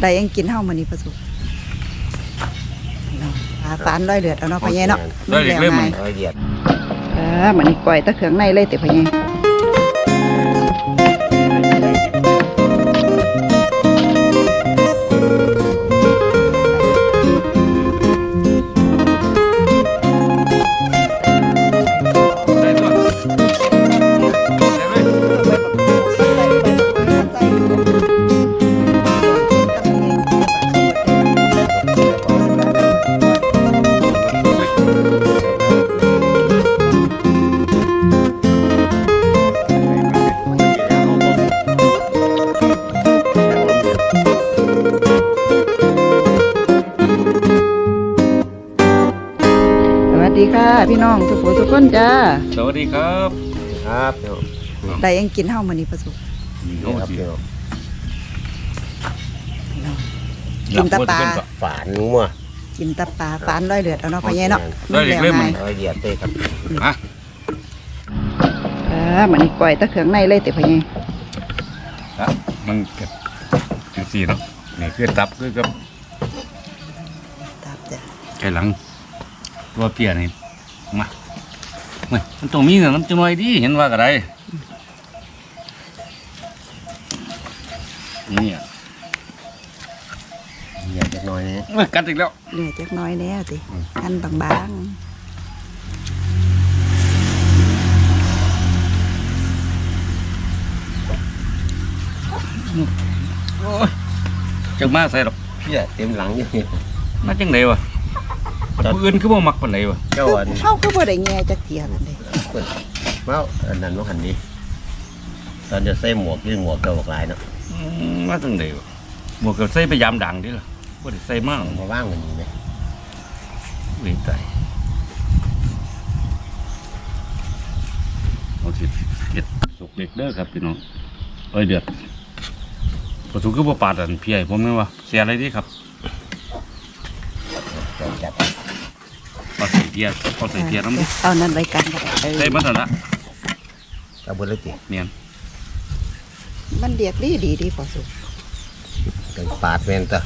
ได้ยังกินเฮามื้อนี้ประสุปลาฟานร้อยเลือดเอาเนาะพ่อใหญ่เนาะร้อยเลือดเลยมั้ยร้อยเดียดเออมื้อนี้ก้อยแตะเครื่องในเลยติพ่อใหญ่ ค่ะ พี่น้องทุกผู้ทุกคนจ้าสวัสดีครับครับเดี๋ยวได้ยังกินเฮามื้อนี้ประสุนี่นี่ครับสิเดี๋ยวกินแตะปลาฝานงัวกินแตะปลาฟานร้อยเลือดเอาเนาะพ่อใหญ่เนาะร้อยเลือดเลยมั้ยร้อยเดียดเลยครับฮะเออมื้อนี้ก้อยแตะเครื่องในเลยติพ่อใหญ่ครับมันก็คือสี่เนาะนี่คือตับคือกับตับจ้ะไก่หลังตัวเปียนี่ มาเว้ยมันต้องมีเงินน้ำจังหน่อยดิเห็นว่าก็ได้นี่อะเดียดจักหน่อยนี่เว้ยกัดอีกแล้ว เหลือจักหน้อยแล้วติหั่นบางโอ้ยจังมาใส่หรอกเพี้ยเต็มหลังอยู่นี่มาจังไดวะ ผู้อื่นคือบ่มักปานใดวะเจ้าอันๆเฮาคือบ่ได้แง่จักเที่ยนั่นเด้เปิดเมาอันนั้นว่าหันนี้ตอนจะใส่หมวกยื่นหมวกเจ้าบอกหลายเนาะอืมมาจังไดวะหมวกก็ใส่ไปยามดังดิล่ะบ่ได้ใส่มากมาว่างมันนี่ไหมเว้ยตายเอาสิเก็ดสุกเล็กเด้อครับพี่น้องเอ้ยเดือดพอสุกคือบ่ปาดอันพี่ใหญ่ผมแม่นว่าเสียอะไรดีครับ เจ้าจัด พอใส่เทียร์พอใส่เทียร์น้ำดิเอานั่นไว้กันก็ได้เออใส่มันเถอะนะเอาบุญเลยจีเนียนมันเรียกดีดีดีพอสุเป็นปาดแมนตะ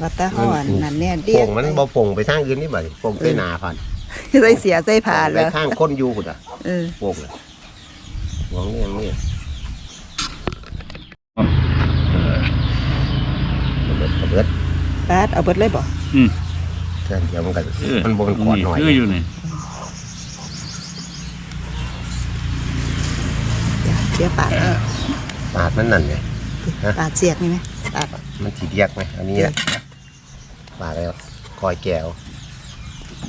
ว่าแต่เฮาอันนั้นเนี่ยเรียโป่กงมันบ่โป่งไปทางอื่นนี่บ่ดิโป่งใส่หนาพันใส่เสียใส่ผ่านไปแล้วทางคนอยู่พุ่นอะเออโป่งเลยหวังนี่นี่เออกระเบิดกระเบิดปาดเอาเบิดเลยบ่อืม เดี๋ยวมันก็เออมันบ่เป็นขอดหน่อยคืออยู่นี่เสียปาดปาดมันนั่นไงปาดเสียกนี่ไหมปาดมันสีเรียกไหมอันนี้แหละปาดแล้วคอยแก้ว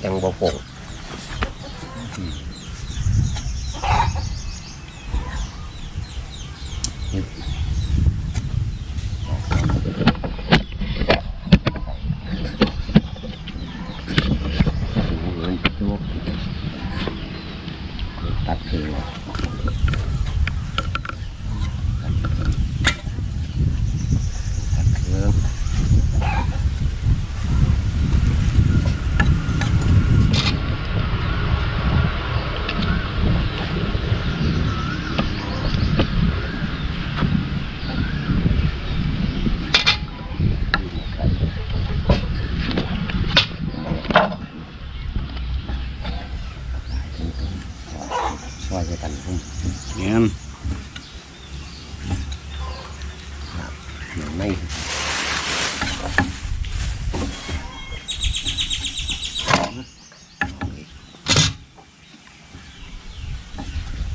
ยังบ่โป่ง ตัดคือตัดเครื่องช่วยกันพุ่ม เนียน เหมือนไม่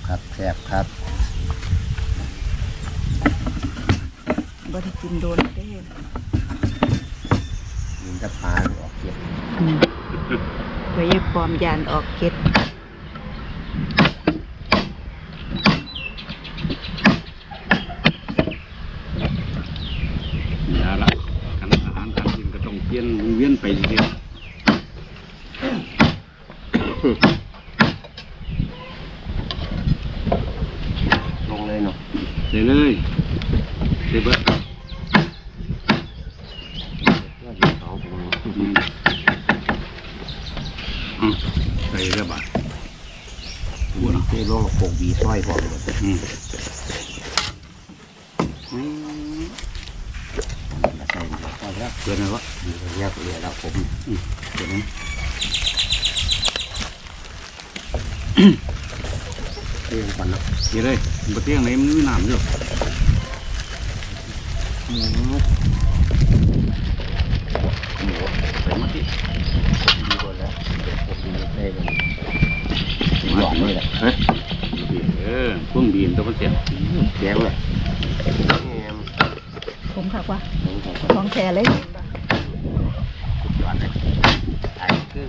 ครับแซ่บครับบ่ได้กินโดนได้ยินจะปลาออกเก็บอืมไว้ให้ปลอมยานออกเก็ดนี่ละการอาหารการกินก็ต้องเปลี่ยนหมุนเวียนไปเรื่อย ลงเลยเนาะ ๆใส่เลยใส่เบิด สองถุง อืมอืมใส่ เรียบร้อยบัวเต้ลงกับโป่งบีสร้อยพอเลยอืมแล้วเพื่อนนะวะเรียกเรียกแล้วผมเดี๋ยวนี้เรียกก่อนนะเดี๋ยวเลยบะเตียงไหนมันมีน้ำอยู่ใส่มาที่ ดีกว่าแล้วผมดีได้เลยหวานเลยแหละฮะ เออ พุ่งบีนตัวเสียแข็งเลยผมค่ะว่าของแท้เลยหวานเลยไอ้คือ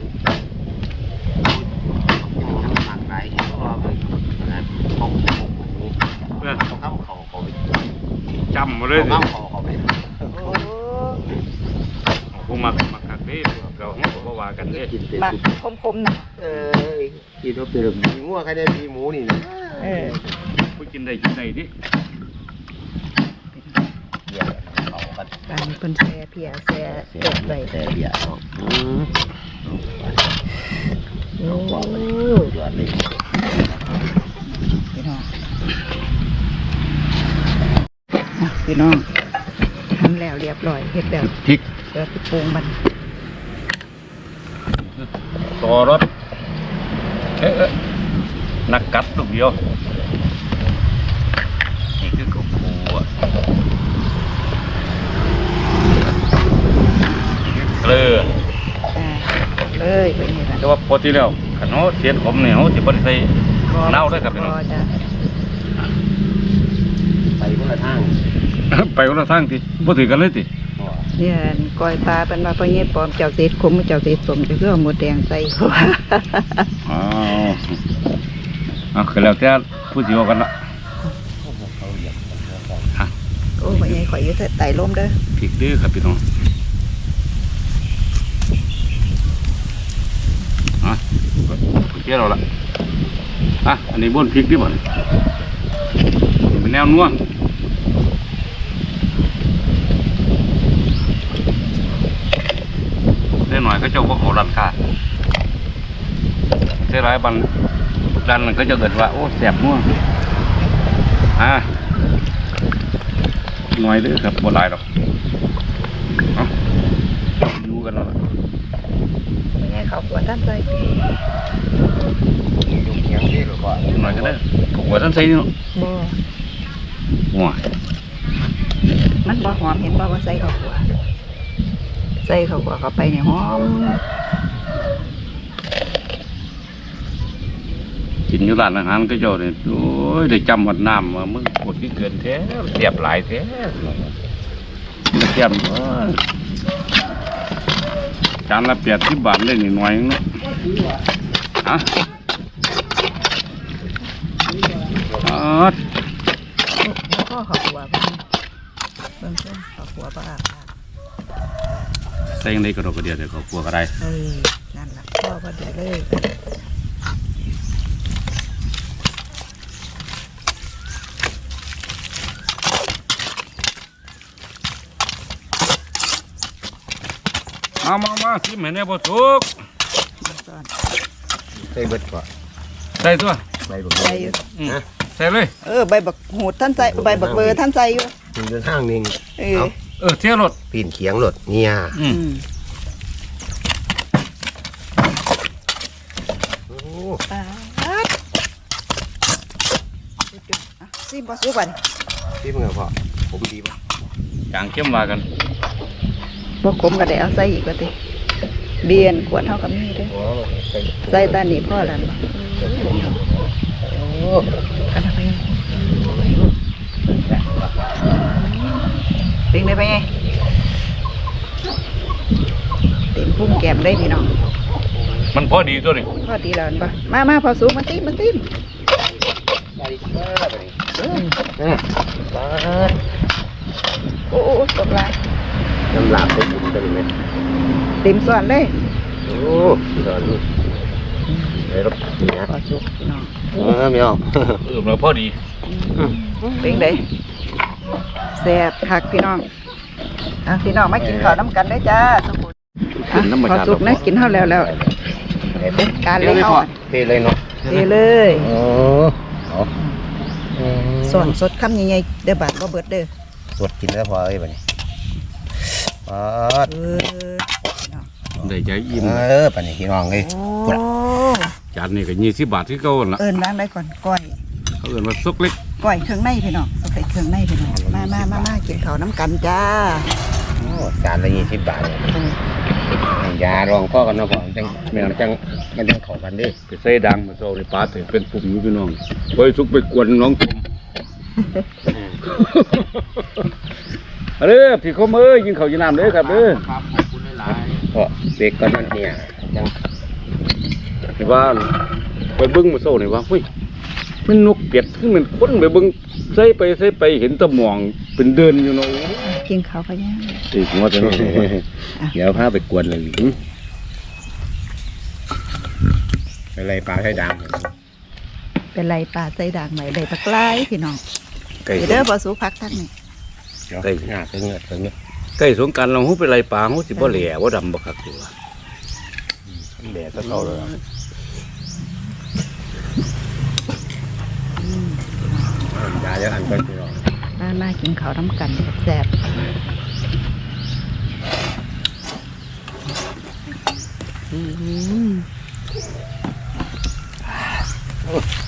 น้ำหนักไหลเห็นว่าเลยนะเขาเขาเพื่อนเขาข้ามเขาเขาไปจำมาเลยเขาข้ามเขาเขาไปกูมักมักกักเด้เราห้องก็ว่ากันเด้กินเป็นมักคมๆนะเออกินว่าเป็นมีงัวใครได้มีหมูนี่นะเออ กูกินได้กินได้ดิเดี๋ยวเขากันบางคนแช่เพียแช่แกะไว้แต่เดี๋ยวโอ้ยอดเลยพี่น้องอะพี่น้องทำแล้วเรียบร้อยเฮ็ดแล้วพริกเดี๋ยวไปปรุงมันต่อรถเอ๊ะเอ๊ะนักกัดลูกเดียวนี่คือกบปูอะ เกลืออ่าเลยไปนี่ละแต่ว่าปกติแล้วขนมเทียนผมเนี่ยเขาจะบริใส่เน่าด้วยครับพี่น้องจ้ะไปคนละทาง ไปคนละทางทีบ่ถือกันเลยติเนี่ยก้อยปลาเป็นมาพอเงี้ยปลอมเจ้าเศษขมเจ้าเศษสมจะเพื่อหมดแดงใส่เขาว่าอ๋อเอาคือแล้วแต่ผู้สิว่ากันละ โอ้พอเงี้ย ข่อยอยืดไต่ลมเด้อพริกเด้อครับพี่น้องอะเกี่ยวเราละอะอันนี้บนพริกดิบ่นเป็นแนวนัวเส้นหน่อยก็เจ้าพวกเขารันค่าเส้นหลายบันดันก็จะเกิดว่าโอ้แสบนัวอะ น่อยเด้อครับบ่หลายดอกเอาอยู่กันแล้วล่ะพอเงี้ยเขาปวดท่านใส่ยุงเขียงที่หรือเปล่าหน่อยก็ได้หัวท่านใส่นี่เนาะบ่หัวมันบ่หอมเห็นบ่ว่าใส่ข้าวขัวใส่ข้าวขัวเข้าไปเนี่ยหอม กินอยู่ร้านอาหารก็เจ้าเนี่ยโอ้ยได้จำวัดน้ำมามึงปวดที่เกินแท้เสียบหลายแท้เสียบโอ้ยจานละแปดสิบบาทเลยนี่หน่อยนึงเนาะฮะอ๋อแล้วก็ข้าวขัวเบิ่งเบิ่งเพิ่นข้าวขัวปลาใส่ยังไงก็ดอกกระเดียดเดี๋ยวเขากลัวกระไรเออนั่นล่ะพ่อพอดีเลย มามามาสิเหม็นเนี่ยบ่สุกซ่อนใส่เบิดก่อนใส่ตัวใบบักใส่อยู่อืมใส่เลยเออใบบักหูดท่านใส่ใบบักเบอร์ท่านใส่อยู่มันเป็นห้างหนึ่งเออเออเที่ยวรถปีนเขียงรถเนี่ยอืมอืมโอ้ปาดอะซิบ่สุกบัดนี้ที่มึงอะพ่อผมดีป่ะจางเข้มว่ากัน บ่ขมก็ได้เอาใส่อีกว่าติเบียนขวดเท่ากับนี่เด้ออ๋อใส่ใส่ตานี่พ่อแล้วโอ้กันทำไมเป็นได้ไปไงเต็มพุ่งแก้มได้พี่น้อง มันพอดีตัวนี้พอดีแล้วเห็นปะมามาพอสูงมาติ้มมาติ้มไปดิเออไปดิเออเออโอ้โอ้โอ้ตกลาย น้ำลาบไปบุญไปเลยไหมเต็มส่วนเลยโอ้ตอนนี้ไอ้รถนี่นะพอสุกพี่น้องเออไม่เอาเออมันพอดีเป็นไดแซ่บคักพี่น้องอะพี่น้องมากินข้าวน้ำกันได้อจ้าสมุนอะพอสุกนะกินเท่าแล้วแล้วเป็นการเลยเอาอะเทเลยเนาะเทเลยโอ้เอาส่วนสดคำใหญ่ๆเด้อบาดบ่เบิดเด้อสดกินแล้วพอเอ้ยบัดนี้ ปาดเออได้ใจอิ่มเออปานนี้พี่น้องเลยโอ้จานนี้ก็ยี่สิบบาทที่เก่าหั่นละเอิ้นล้างได้ก่อนก้อยเขาเอิ้นว่าซุกเล็กก้อยเครื่องในพี่น้องเอาไปเครื่องในพี่น้องมามามามากินข้าวน้ำกันจ้าโอ้จานละยี่สิบบาทเนี่ยเออยาลองข้อกันเนาะพ่อมันจังมันจังมันจังเข้ากันเดิไปใส่ดังมาโซ่ในปลาถึงเป็นปุ่มอยู่พี่น้องไปซุกไปกวนน้องตุ่ม เด้อพี่เขามือยิงเขาวยิงน้ำเด้อครับเด้อเพราะเด็กก็นั่นเนี่ยจังเห็นว่าไปเบิ้งมาโซ่นี่ว่าเฮ้ยมันนกเป็ดขึ้นมันคนไปเบิ้งใส่ไปใส่ไปเห็นแตะหมองเป็นเดินอยู่เนาะกินข้าวพะย่างอีกงวดจะน้องเดี๋ยวพาไปกวนเลยอะไรปลาไทยดเป็นไรปลาใส่ด่างไหมได้ปลากลายพี่น้องไก่เดี๋ยวเด้อบ่สูพักทักนี่ำ เดี๋ยวหน้าตึงเงือกตึงเงือกไก่สงกรารเราหูไปไรปลาหูสิบ่แหล่บ่ดำบ่คักดีว่าแดดก็เข้าเลยอืมยาเดี๋ยวอันเป็นพี่น้องมามากินข้าวน้ำกันแซ่บอืมหม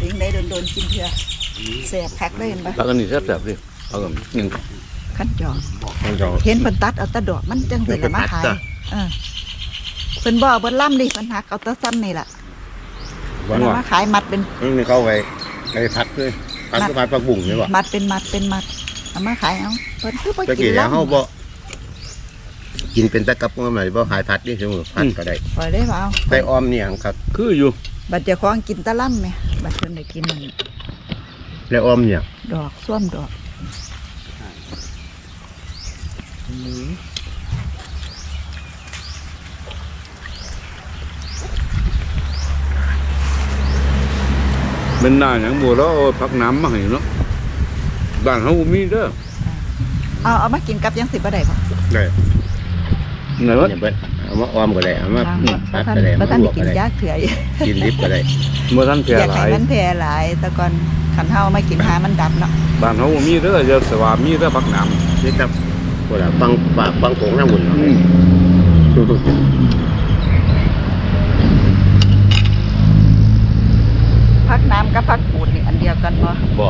ถึงได้โดนๆกินเถื่อแซ่บคักเลยเห็นปะแล้วก็นี่แซ่บๆดิเอากับหนึ่งขั้นจองต้องจองเห็นเพิ่นตัดเอาแตะดอกมันจังสิละมาขายเพิ่นตัดจ้ะเออเพิ่นบ่เอาเบิ่ล่ำดิเพิ่นหักเอาแตะซ้ำนี่ล่ะว่าเพิ่นเอามาขายมัดเป็นนี่เข้าไปไปพัดเลยพัดก็พัดปลาบุ่งนี่บ่มัดเป็นมัดเป็นมัดเอามาขายเอาเพิ่นคือบ่ตะกิกี้นแล้วล่ำเฮาบ่กินเป็นตะกับก็ไม่บ่ขายพัดนี่สมมุติพัดก็ได้ปล่อยได้เปล่าใส่อ้อมเนี่ยครับคืออยู่ บัดเจ้าของกินแตะล่ำแหมบัดเพิ่นได้กินนั่นแล้วอ้อมเนี่ยดอกส้วมดอกเป็นหน้าหยังบัวแล้วเอาผักน้ำมาให้เนาะบ้านเฮาบ่มีเด้อเอาเอามากินกับยังสิบ่ได้บ่ได้ ไหนวะ เนี่ยเบิด เอามาอ้อมก็ได้เอามาทางบ่พัดท่านก็ได้บ่มาท่านลวกกิก็นได้ยากเถื่อกินดิบก็ได้เมื่อท่านแพร่อยากหลาให้ยมันแพร่หลายแต่ก่อนขันเฮาไม่กินหามันดับเนาะบ้านเฮาบ่มีเด้อเดี๋ยวแต่ว่ามีแต่ผักน้ำนี่ครับพวกเราฟังฝากฟังโขงน้ำบุญเนาะอืมพักน้ำกับพักปูดนี่อันเดียวกันบ่บ่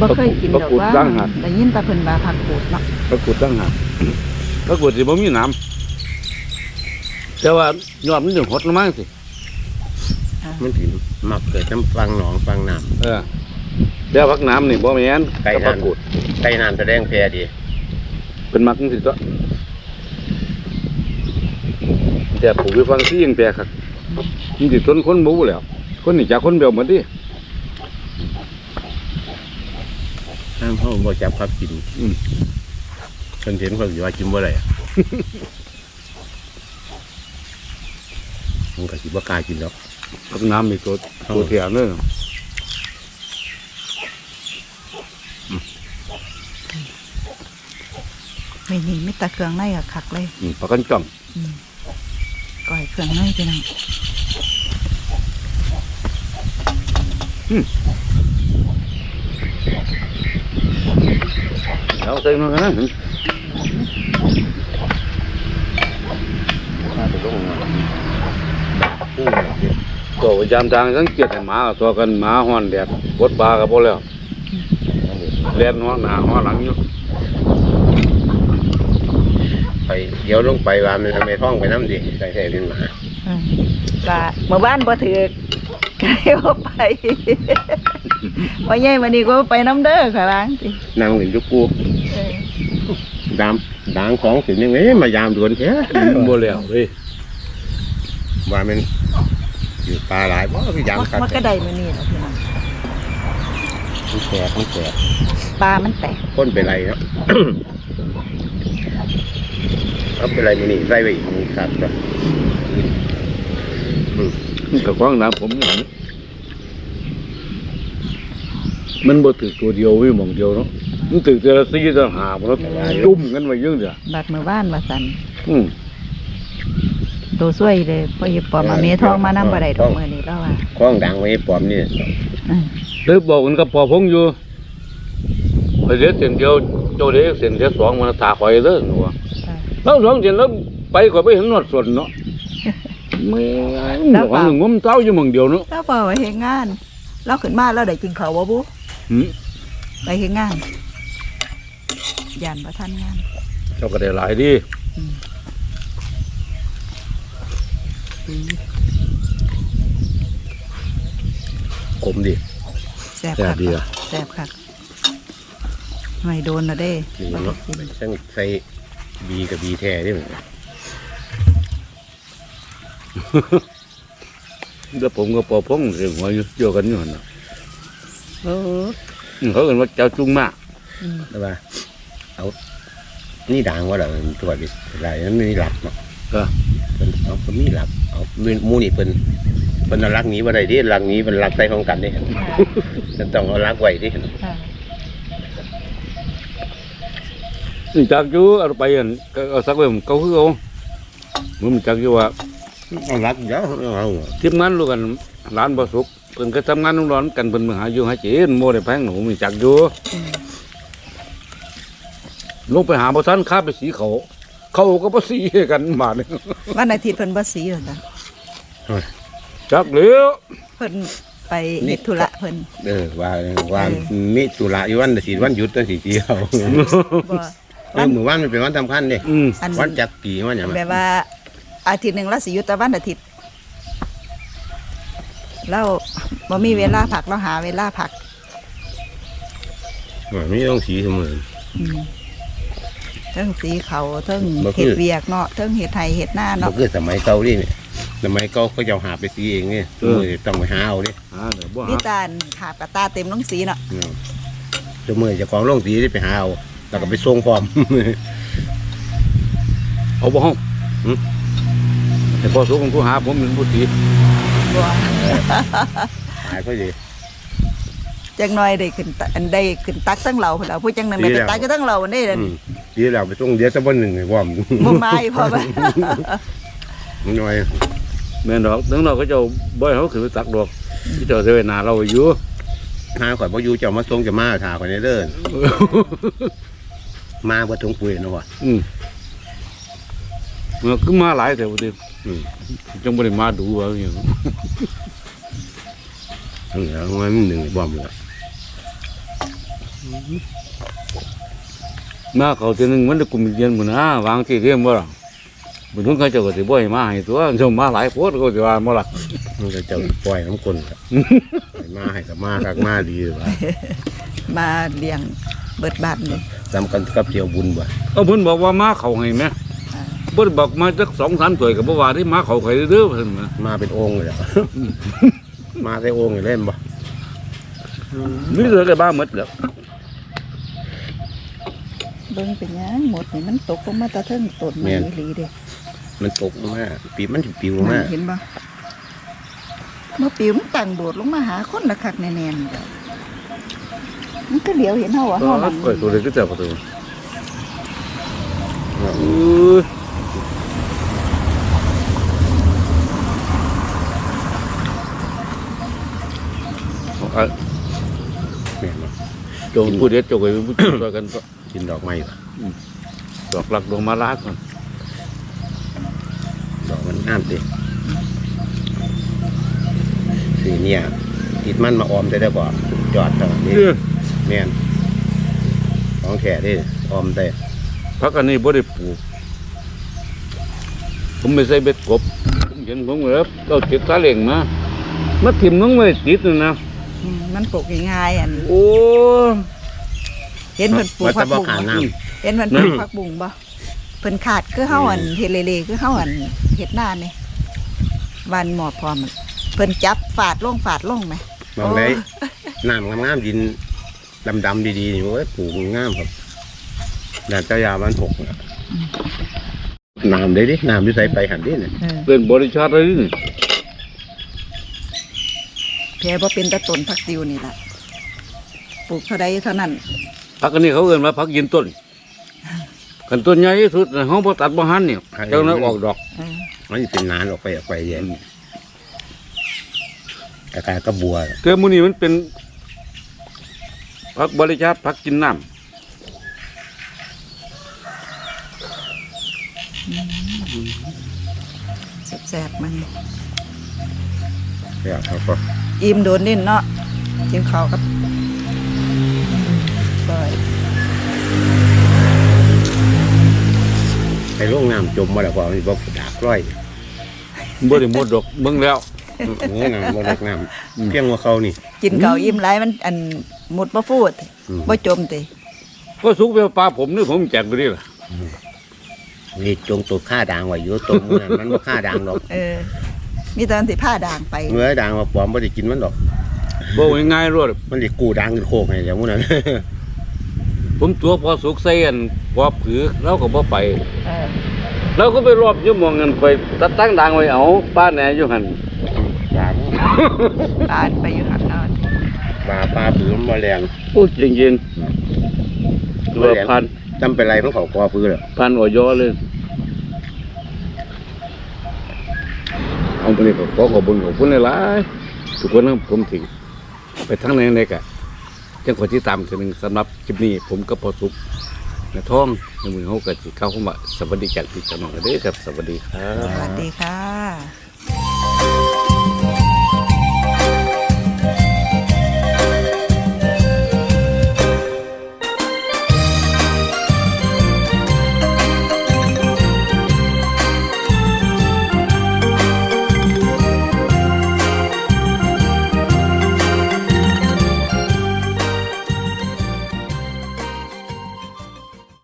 บ่เคยกินดอกว่าพักปูดร่างหักได้ยินแต่เพิ่นว่าพักปูดเนาะปรากฏตั้งหาก ปรากฏสิบ่มีน้ำแต่ว่ายอดมันถึงหดลงมาสิมันถึงมักเกิดน้ำฟังหนองฟังน้เออเดี๋ยวผักน้ำนี่บ่แม่นไก่กับนั่ปรานกฏำไก่น้ำแสดงแพรดีเป็นมักจังซี่ตัวแต่ปลูกไปฟังซี่ยังแปลครับมันสิทนคนบ่แหล้ว คนนี่จากคนเบลหมดดิห้ามเขาบ่จับครับกิน อืมคนเห็นเขาอยู่ว่ากินบ่ได้อะมันก็สิบ่กล้ากินแล้วผักน้ำนี่ตัวตัวเทียมเด้อไม่นี่มีแต่เครื่องในอะคักเลยอืมปลากันจ่องอืมก้อยเครื่องในพี่น้องแล้วใส่มากันนะ ถ้าไปลงมาปูเนี่ยก็พยายามทางสังเกตให้หมาตัวกันหมาฮ้อนแดดกดปลาก็บ่แล้วอันนี้แล่นหัวหน้าหัวหลังอยู่ไปเดี๋ยวลงไปว่ามันทำไมท้องไปน้ำดิใส่ใส่เป็นหมาอืมว่าเมื่อบ้านบ่ถือกก็เลยบ่ไปว่าใหญ่วันนี้ก็ไปน้ำเด้อค่ะล้างสินั่งเล่นอยุกูเออดาม ด่างของสิยังไงมายามดวนแท้บ่แล้วเฮ้ยว่ามันอยู่ปลาหลายบ่พี่ยามมันกัดมันก็ได้มื้อนี้ล่ะพี่น้องมันแตกมันแตกปลามันแตกคนเป็นไรเนาะเอาเป็นไรมันนี่ไรไปอีกนี่ครับก็อืมมันก็กว้างน้ำผมอยู่นี่มันบ่ถือตัวเดียวเว้ยหมองเดียวเนาะ มันถือแต่ละซี่ต่างหากเนาะจุ่มกันไว้เยอะเด้อบัดมือบ้านว่าสันอืมตัวช่วยเลยพอหยิบปอมาเมทองมานำบ่ได้ดอกมื้อนี้แล้วว่าคล้องดังไว้ปลอมนี่อืมเลยบอกกันกับพ่อพงอยู่ไปเด็ดเส้นเดียวเจ้าเด็กเส้นเดียวสองมันตาข่อยเด้อหนูว่าค่ะแล้วสองเส้นแล้วไปข่อยไปเห็นนวดส่วนเนาะไม่ของหนึ่งงมเต้าอยู่หมองเดียวเนาะแล้วพอไปเฮ็ดงานเราขึ้นมาแล้วได้กินข้าวบ่บุหืมไปเฮ็ดงาน ยันบ่ทันงานเจ้าก็ได้หลายดีอืมขมดิแซ่บแซ่คับกดีอะแซ่บคักไม่โดนนะเด้กินเนาะกินทั้งใส่บีกับบีแท้นี่มันแล้วผมกับพ่อพงเรื่องหัวอยู่เกี่ยวกันอยู่หั่นน่ะเอออืมเขาเอิ้นว่าเจ้าจุงมากอืมแล้วว่า เอานี่ด่างว่าเราตัวดิอะไรนั้นมีหลักเนาะก็เพิ่นเอาเพิ่นมีหลักเอาหมูนี่เพิ่นเพิ่นเอารักหนี้บ่ได้ดิรักหนี้เป็นรักใส่ของกันนี่ค่ะจะต้องเอารักไว้ดิค่ะนี่จักอยู่เอาไปอันก็เอาสักไว้มันเก่าคือเอามันจักอยู่ว่าเอารักเยอะเอาทีมงานรู้กันร้านบ่สุกเพิ่นก็ทำงานร้อนกันเพิ่นมาหาอยู่หาเจนโมได้แพงหนูมีจักอยู่อืม ลงไปหาบ่ทันข้าไปสีเขา เขาก็บ่สีกันบาดนี้วันอาทิตย์เพิ่นบ่สีหรอกจ้ะจักเหลียวเพิ่นไปเฮ็ดธุระเพิ่นเออว่าว่ามีตุลาอยู่วันสิวันหยุดตั้งสิเดียวบ่เออมื้อวันมันเป็นวันสำคัญเด้อืมอันวันจักปีวันหยังแบบว่าอาทิตย์หนึงเราสิหยุดแต่วันอาทิตย์เราบ่มีเวลาพักเราหาเวลาพักมันมีต้องสีเสมออืม เทิงสีเขาเทิงบ่คือ เห็ดเวียกเนาะเทิงเห็ดไทยเห็ดหน้าบ่เนาะคือสมัยเก่าดิเนี่ยสมัยเก่าเขาจะเอาหาไปสีเองเนี่ยเออ ต้องไปหาเอาดิหาเดี๋ยวบ่นี่หาตาลหาบกระตาเต็มลงสีเนาะเออเจะมือเจะของลงสีที่ไปหาเอาแล้วก็ไปส่งพร้อม เอาบ่ห้องหืมแต่พอสุกของผู้หาผมเป็นผู้สีบัวหายก็ดี จังน้อยได้ขึ้นตะอันได้ขึ้นตักตั้งเหล่าพุ่นล่ะผู้จังหนึงได้ดีไปแล้ว ตักก็ตั้งเหล่าได้เลยอืมดีแล้วไปส่งเดี๋ยวสักวันหนึ่งให้พร้อมบ่ไม้พอไปมันน้อยแม่นดอกถึงเราก็เจ้าบ่ให้เขาขึ้นไปตักดอกที่เจ้าเสวนาเราไว้อยู่ หาข่อยบ่อยู่เจ้ามาส่งจะมาถ่าข่อยในเด้อมาบ่ทงปุ๋ยเนาะว่ะ อืมมันคือมาหลายแต่บ่ติอืม จังบ่ได้มาดูว่าอย่างเออเอาไว้มันหนึ่งให้พร้อมเลย มาเขาทีนึงมันได้กลุ่มเรียนหมื้นะวางที่เรียนบ่ล่ะบ่ถึงเขาเจ้าก็สิบ่ให้มาให้ตัวเจ้ามาหลายโพดก็สิว่าบ่ล่ะมันก็จะปล่อยน้ำคนครับให้มาให้กับมาคักมาดีว่ามาเลี้ยงเบิดบานเลยทำกันกับเจียวบุญบ่เอาเพิ่นบอกว่ามาเขาให้แม่อ่าเพิ่นบอกมาจัก2-3ถ้วยก็บ่ว่าที่มาเขาให้เด้อเพิ่นว่ามาเป็นองค์เลยเหรอมาใส่องค์เลยเล่นบ่มีเหลือก็บ้าหมดแล้ว เบิ่งเป็นหยังหมดนี่มันตกลงมาแตะเทิงต้นไม้อีหลีเด้มันตกลงมาปีมันสิปิวลงนั่มานเห็นบ่เมื่อปิวมันตั้งโดดลงมาหาคนละคักแน่ๆนี่เด้อมันก็เหลียวเห็นเฮาว่าก็เฮานั่งก็ตัวเล็กก็จะประตูเออเอาแม่นบ่จงผู้เด็ดจงไปผู้ช่วยกันก็ กินดอกไม้บ่ดอกหลักดอกมาลาก่อนดอกมันงามดิสีเนี่ย ติดมันมาออมได้ได้บ่จอดตรงนี้เนี่ยแม่นของแท้เด้ออมได้พักอันนี้บ่ได้ปลูกผมไม่ใส่เบ็ดกบผมเห็นผมเลยเราติดซาเล้งมามาถิ่มน้องไม่ติดนะนะอืมมันปลูกง่ายๆอันโอ้เห็นเพิ่นปลูกว่าผัจะกบ่บุ้งขาดบ่น้เห็นเพิ่นปลูกผักบุ้งบ่เพิ่นขาดคือเฮาอันเฮ็ดเลๆคือเฮาอันเฮ็ดหน้านี่วันหมอพร้อมอะเพิ่นจับฝาดลงฝาดลงไหมำมองได้น้ำงามๆดินดำๆดีๆนี่โอ้ยปลูกงามครับด่านเจ้ายามันหกน่ะน้ำได้ดิน้ำอยู่ใส่ไปหันดิเนี่ยเออเป็นบริชาติเลยนี่แพ้บ่เป็นตะต้นผักติวนี่ล่ะปลูกเท่าใดเท่านั้น ผักอันนี้เขาเอิ้นว่าผักยืนต้นกันต้นใหญ่ที่สุดน่ะเฮาบ่ตัดบ่หันนี่เจ้านั้นออกดอกเออมันจะเป็นนานออกไปออกไปเย็นกากากระบัวเทื่อมื้อนี้มันเป็นผักบริชาติผักกินน้ำแซ่บๆมันเนี่ยเขาก็อิ่มโดนนิดเนาะกินข้าวกับ ก้อยไปลงน้ำจมมาแล้วพอมันบอกดากร้อยบ่ได้หมดดอกเบิ่งแล้วเงี้ยน้ำบ่ดากน้ำเพียงว่าเขานี่กินข้าวอิ่มหลายมันอันหมดบ่ฟูดอืมบ่จมติก็สุกไปปลาผมนี่ผมแจกไปดิล่ะนี่จงตัวค่าด่างไว้อยู่ตัวมือนั้นมันบ่ค่าด่างดอกเออมีตอนสิผ้าด่างไปเมื่อด่างมาปลอมบ่ได้กินมันดอกบ่ง่ายๆรวดมันสิกู้ด่างขึ้นโคกให้อย่างมื้อนั้น ผมตัวพอสุกใส่อันพอผือเราก็บ่ไปเออเราก็ไปรอบอยู่หมองกันไปตัดตั้งดังไว้เอาป้าแหน่อยู่หั่นด่างปานไปอยู่หันเนาะปลาปลาผือมันบ่แรงพูดจริงๆตัวพันจำเป็นไรมันเขากอพื้นเหรอพันออยอเลยเอาไปนี่ก็ขอขอบคุณขอบคุณหลายๆทุกคนนะผมถึง ไปทั้งไหนไหนกะ จังคนที่ตามทีหนึงสำหรับคลิปนี้ผมก็พอสุกในท้องในมือเขาก็สิเข้าเข้ามาสวัสดีจากพี่กับน้องเด้อครับ สวัสดีครัสวัสดีค่ะ